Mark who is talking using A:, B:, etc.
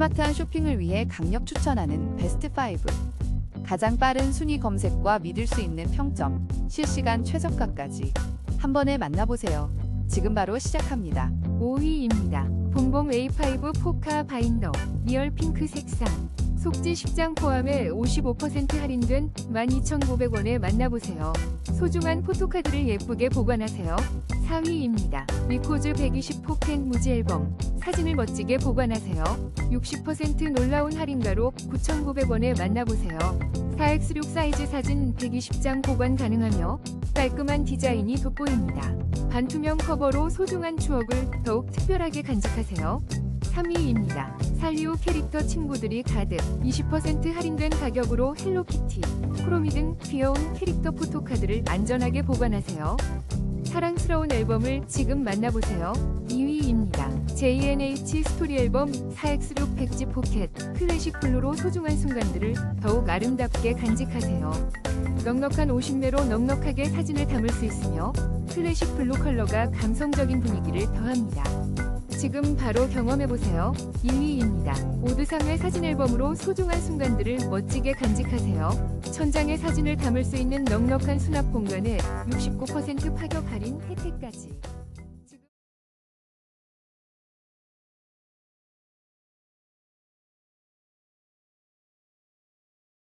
A: 스마트한 쇼핑을 위해 강력 추천하는 베스트 5. 가장 빠른 순위 검색과 믿을 수 있는 평점, 실시간 최저가까지 한 번에 만나보세요. 지금 바로 시작합니다.
B: 5위입니다. 봉봉 A5 포카 바인더 리얼 핑크 색상 속지 10장 포함해 55% 할인된 12,900원에 만나보세요. 소중한 포토카드를 예쁘게 보관하세요. 4위입니다. 리코즈 120 포켓 무지 앨범 사진을 멋지게 보관하세요. 60% 놀라운 할인가로 9,900원에 만나보세요. 4x6 사이즈 사진 120장 보관 가능하며 깔끔한 디자인이 돋보입니다. 반투명 커버로 소중한 추억을 더욱 특별하게 간직하세요. 3위입니다. 살리오 캐릭터 친구들이 가득 20% 할인된 가격으로 헬로키티, 크로미 등 귀여운 캐릭터 포토카드를 안전하게 보관하세요. 사랑스러운 앨범을 지금 만나보세요. 2위입니다. JNH 스토리 앨범 4X6 백지 포켓 클래식 블루로 소중한 순간들을 더욱 아름답게 간직하세요. 넉넉한 50매로 넉넉하게 사진을 담을 수 있으며 클래식 블루 컬러가 감성적인 분위기를 더합니다. 지금 바로 경험해보세요. 1위입니다. 오드상의 사진 앨범으로 소중한 순간들을 멋지게 간직하세요. 천장에 사진을 담을 수 있는 넉넉한 수납 공간에 69% 파격 할인 혜택까지.